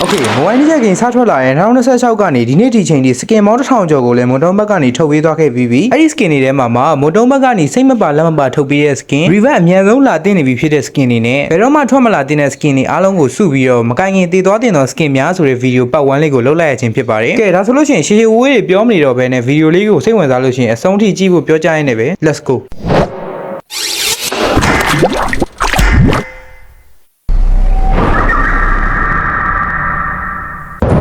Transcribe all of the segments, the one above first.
โอเคမိုဘိုင်းတစ်ချက်ကိန်းစထွက်လာရင်2026ကနေဒီနေ့ဒီချိန်ထိစကင်မောင်းတစ်ထောင်ကျော်ကိုလည်းမွန်တုံးဘက်ကနေထုတ်ပေးသွားခဲ့ပြီးပြီအဲ့ဒီစကင်တွေထဲမှာမှမွန်တုံးဘက်ကနေစိတ်မပါလက်မပါထုတ်ပေးတဲ့စကင် revert အများဆုံးလာတင်နေပြီဖြစ်တဲ့စကင်တွေနဲ့ဘယ်တော့မှထွက်မလာတင်တဲ့စကင်တွေအားလုံးကိုစုပြီးတော့မကိုင်ခင်တည်သွားတင်သောစကင်များဆိုတဲ့ဗီဒီယိုပတ်ဝန်းလေးကိုလုပ်လိုက်ရခြင်းဖြစ်ပါတယ်ကဲဒါဆိုလို့ရှိရင်ရှေရှေဝေးတွေပြောမနေတော့ဘဲနဲ့ဗီဒီယိုလေးကိုစိတ်ဝင်စားလို့ရှိရင်အဆုံးထိကြည့်ဖို့ပြောကြရင်းနဲ့ပဲ let's go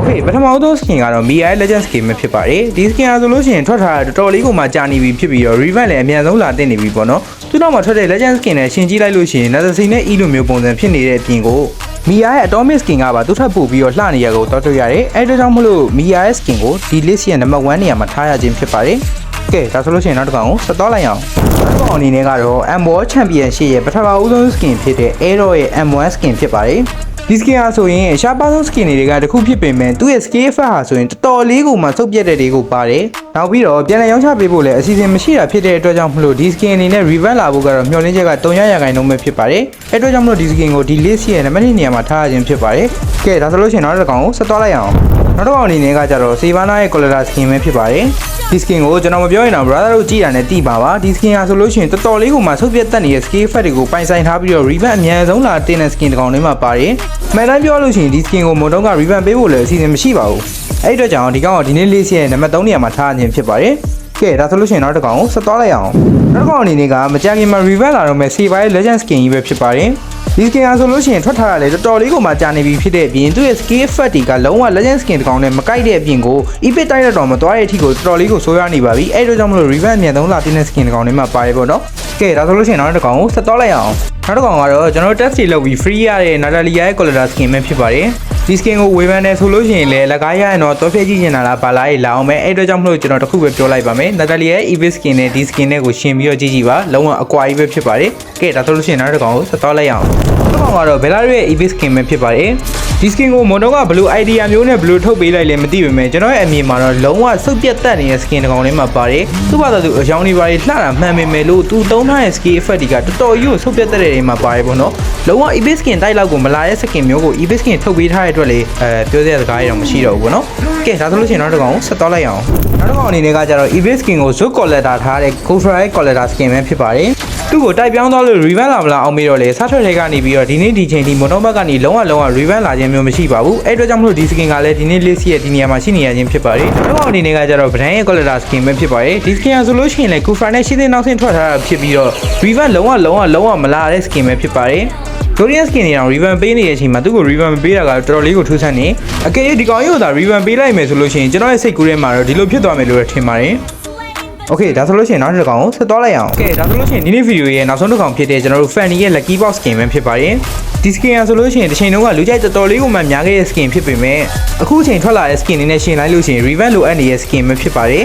ဖေပထမဆုံး skin ကတော့ MIA Legend skin ပဲဖြစ်ပါတယ်ဒီ skin အားဆိုလို့ရှိရင်ထွက်ထားတာတော်တော်လေးကိုမှကြာနေပြီဖြစ်ပြီးတော့ revamp လည်းအမြန်ဆုံးလာတင်နေပြီပေါ့နော်သူနောက်မှာထွက်တဲ့ Legend skin နဲ့ရှင်ကြည့်လိုက်လို့ရှိရင် Nazi နဲ့ E လိုမျိုးပုံစံဖြစ်နေတဲ့အပြင်ကိုမီယာရဲ့ Atomic Skin ကပါသူထပ်ပို့ပြီးတော့လှနေရကိုတောက်ထွက်ရတယ်။အဲဒါကြောင့်မလို့မီယာရဲ့ Skin ကိုဒီ list ရဲ့ number 1နေရာမှာထားရခြင်းဖြစ်ပါတယ်။ကဲဒါဆိုလို့ရှိရင်နောက်တစ်ကောင်ကိုဆက်သွားလိုက်အောင်။နောက်တစ်ကောင်အနေနဲ့ကတော့ M World Championship ရဲ့ပထမဦးဆုံး Skin ဖြစ်တဲ့ Aero ရဲ့ M1 Skin ဖြစ်ပါတယ်။ ဒီ skin ဟာဆိုရင် ရှားပါဆုံး skin တွေကတစ်ခုဖြစ်ပေမဲ့သူ့ရဲ့ scale effect ဟာဆိုရင်တော်တော်လေးကိုမှစုပ်ပြတ်တဲ့တွေကိုပါတယ်။နောက်ပြီးတော့ပြန်လည်ရောင်းချပေးဖို့လည်းအစီအစဉ်မရှိတာဖြစ်တဲ့အတွက်ကြောင့်မလို့ဒီ skin အနေနဲ့ revamp လာဖို့ကတော့မျှော်လင့်ချက်က300ရာခိုင်နှုန်းပဲဖြစ်ပါတယ်။အဲအတွက်ကြောင့်မလို့ဒီ skin ကိုဒီ list ရဲ့နံပါတ်1နေရာမှာထားရခြင်းဖြစ်ပါတယ်။ကဲဒါဆိုလို့ရှိရင်နောက်တစ်ကောင်ကိုဆက်သွားလိုက်အောင်။ နောက်တစ်ကောင်အနေနဲ့ကကြတော့ Savannah ရဲ့ Color skin ပဲဖြစ်ပါတယ်။ဒီ skin ကိုကျွန်တော်မပြောရင်တော့ brother တို့ကြည့်တာနဲ့သိပါပါဒီ skin ဟာဆိုလို့ရှိရင်တော်တော်လေးကိုမှဆုပ်ပြတ်တက်နေတဲ့ scale effect တွေကိုပိုင်ဆိုင်ထားပြီးတော့ revamp အများဆုံးလာတင်တဲ့ skin တစ်ကောင်လေးမှာပါတယ်မှန်တိုင်းပြောလို့ရှိရင်ဒီ skin ကိုမုံတုံးက revamp ပေးဖို့လည်းအစီအစဉ်မရှိပါဘူးအဲ့ဒီအတွက်ကြောင့်ဒီကောင်ကဒီနေ့လေးစီရဲ့နံပါတ်3နေရာမှာထားခြင်းဖြစ်ပါတယ် ကဲဒါဆိုလို့ရှိရင်နောက်တစ်ကောင်ကိုဆက်သွားလိုက်အောင်နောက်တစ်ကောင်အနေနဲ့ကမကြခင်မှာ revamp လာတော့မဲ့ Saber Legend skin ကြီးပဲဖြစ်ပါတယ်ဒီ skin အားဆိုလို့ရှိရင်ထွက်ထားတာလေတော်တော်လေးကိုမှကြာနေပြီဖြစ်တဲ့အပြင်သူ့ရဲ့ scale effect တွေကလုံးဝ legend skin တစ်ကောင်နဲ့မကိုက်တဲ့အပြင်ကို epic တိုက်ရတော့မသွားတဲ့အထိကိုတော်တော်လေးကိုဆိုးရွားနေပါပြီအဲ့ဒါကြောင့်မလို့ revamp မြန်သုံးလာတဲ့ skin တစ်ကောင်နဲ့မှပါတယ်ပေါ့နော်ကဲဒါဆိုလို့ရှိရင်နောက်တစ်ကောင်ကိုဆက်သွားလိုက်အောင် နောက်တစ်ကောင်ကတော့ကျွန်တော်တို့ test တွေလုပ်ပြီး free ရတဲ့ Natalia ရဲ့ color skin ပဲဖြစ်ပါတယ်ဒီ skin ကိုဝေဖန်တယ်ဆိုလို့ရှိရင်လည်းလက်ကားရရင်တော့တော့ဖြည့်ကြည့်နေတာလားပါလားလာအောင်မယ်အဲ့အတွက်ကြောင့်မလို့ကျွန်တော်တခုပဲပြောလိုက်ပါမယ် Natalia ရဲ့ EV skin နဲ့ဒီ skin နဲ့ကိုရှင်ပြီးတော့ကြည့်ကြည့်ပါလုံးဝအကွာကြီးပဲဖြစ်ပါတယ်ကဲဒါဆိုလို့ရှိရင်နောက်တစ်ကောင်ကိုဆက်သွားလိုက်အောင်နောက်တစ်ကောင်ကတော့ Bella ရဲ့ EV skin ပဲဖြစ်ပါတယ် ဒီ skin ကိုမွန်တော့ကဘယ်လို idea မျိုးနဲ့ဘယ်လိုထုတ်ပေးလိုက်လဲမသိပေမဲ့ကျွန်တော်ရဲ့အမြင်မှာတော့လုံးဝစုပ်ပြတ်တက်နေတဲ့ skin တစ်ကောင်လေးမှာပါတယ်သူ့ဘာသာသူအယောင်တွေပါလှတာမှန်ပေမဲ့လို့သူသုံးထားတဲ့ skin effect တွေကတော်တော်ကြီးကိုစုပ်ပြတ်တက်တဲ့နေမှာပါတယ်ပေါ့နော်လုံးဝ EV skin တိုက်လောက်ကိုမလာတဲ့ skin မျိုးကို EV skin ထုတ်ပေးထားတဲ့အတွက်လေအဲပြောစရာစကားရတော့မရှိတော့ဘူးပေါ့နော်ကဲဒါဆိုလို့ရှိရင်နောက်တစ်ကောင်ကိုဆက်သွားလိုက်အောင်နောက်တစ်ကောင်အနေနဲ့ကကြတော့ EV skin ကို Zook collector ထားတဲ့ Cobra ရဲ့ collector skin ပဲဖြစ်ပါတယ် သူ့ကိုတိုက်ပြောင်းသွားလို့ revamp လာမလားအောင်မေးတော့လေစားထွက်ထဲကနေပြီးတော့ဒီနေ့ဒီချိန်ထိမွန်တော့ဘက်ကနေလုံးဝလုံးဝ revamp လာခြင်းမျိုးမရှိပါဘူးအဲ့အတွက်ကြောင့်မလို့ဒီ skin ကလည်းဒီနေ့ list ရဲ့ဒီနေရာမှာရှိနေရခြင်းဖြစ်ပါတယ်နောက်တစ်ကောင်အနေနဲ့ကကြတော့ brand ရဲ့ collector skin ပဲဖြစ်ပါတယ်ဒီ skin ကဆိုလို့ရှိရင်လည်း Cobra နဲ့ရှင်းတဲ့နောက်ဆင်းထွက်ထားတာဖြစ်ပြီးတော့ revamp လုံးဝလုံးဝလုံးဝမလာတဲ့ skin ပဲဖြစ်ပါတယ် Korean skin တွေတော့ revamp ပေးနေတဲ့အချိန်မှာသူ့ကို revamp ပေးတာကတော်တော်လေးကိုထူးဆန်းနေအကယ်၍ဒီကောင်ကြီးကိုသာ revamp ပေးလိုက်မယ်ဆိုလို့ရှိရင်ကျွန်တော်ရဲ့စိတ်ကူးထဲမှာတော့ဒီလိုဖြစ်သွားမယ်လို့ထင်ပါတယ် โอเคဒါဆိုလို့ရှိရင်နောက်တစ်ကောင်ကိုဆက်သွားလိုက်အောင်โอเคဒါဆိုလို့ရှိရင်ဒီနေ့ဗီဒီယိုရဲ့နောက်ဆုံးတစ်ကောင်ဖြစ်တဲ့ကျွန်တော်တို့ Fanny ရဲ့ Lucky Box skin ပဲဖြစ်ပါတယ်ဒီ skin ကဆိုလို့ရှိရင်တစ်ချိန်လုံးကလူကြိုက်တော်တော်လေးကိုမှများခဲ့တဲ့ skin ဖြစ်ပေမဲ့အခုအချိန်ထွက်လာတဲ့ skin တွေနဲ့ရှင်လိုက်လို့ရှိရင် revamp လိုအပ်နေတဲ့ skin ပဲဖြစ်ပါတယ်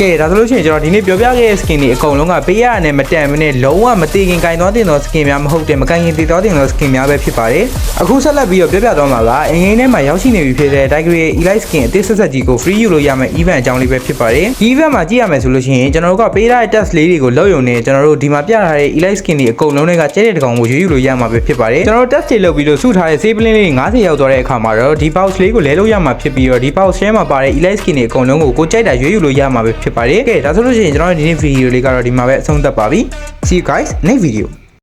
ကဲဒါဆိုလို့ရှိရင်ကျွန်တော်ဒီနေ့ပြောပြခဲ့တဲ့ skin တွေအကုန်လုံးကပေးရတဲ့မတန်မနဲ့လုံးဝမတည်ခင်ကင်သွားတင်သော skin များမဟုတ်တယ်မကင်ခင်တည်သွားတင်သော skin များပဲဖြစ်ပါတယ်အခုဆက်လက်ပြီးတော့ပြောပြသွားမှာကအင်ငိမ့်ထဲမှာရောက်ရှိနေပြီဖြစ်တဲ့ Tiger Elite Skin အသစ်ဆက်ဆက်ကြီးကို free ယူလို့ရမယ့် event အကြောင်းလေးပဲဖြစ်ပါတယ်ဒီ event မှာကြည့်ရမယ်ဆိုလို့ရှိရင်ကျွန်တော်တို့ကပေးထားတဲ့ test လေးတွေကိုလုပ်ရုံနဲ့ကျွန်တော်တို့ဒီမှာပြထားတဲ့ Elite Skin တွေအကုန်လုံးတွေကကျဲတဲ့တကောင်ကိုယူယူလို့ရမှာပဲဖြစ်ပါတယ်ကျွန်တော်တို့ test တွေလုပ်ပြီးတော့စုထားတဲ့ save link လေး90ရောက်သွားတဲ့အခါမှာတော့ဒီ box လေးကိုလဲလို့ရမှာဖြစ်ပြီးတော့ဒီ box ထဲမှာပါတဲ့ Elite Skin တွေအကုန်လုံးကိုကိုကြိုက်တာရွေးယူလို့ရမှာပဲဖြစ်ပါတယ်ကဲဒါဆိုလို့ရှိရင်ကျွန်တော်တို့ဒီနေ့ video လေးကတော့ဒီမှာပဲအဆုံးသတ်ပါပြီ see you guys next video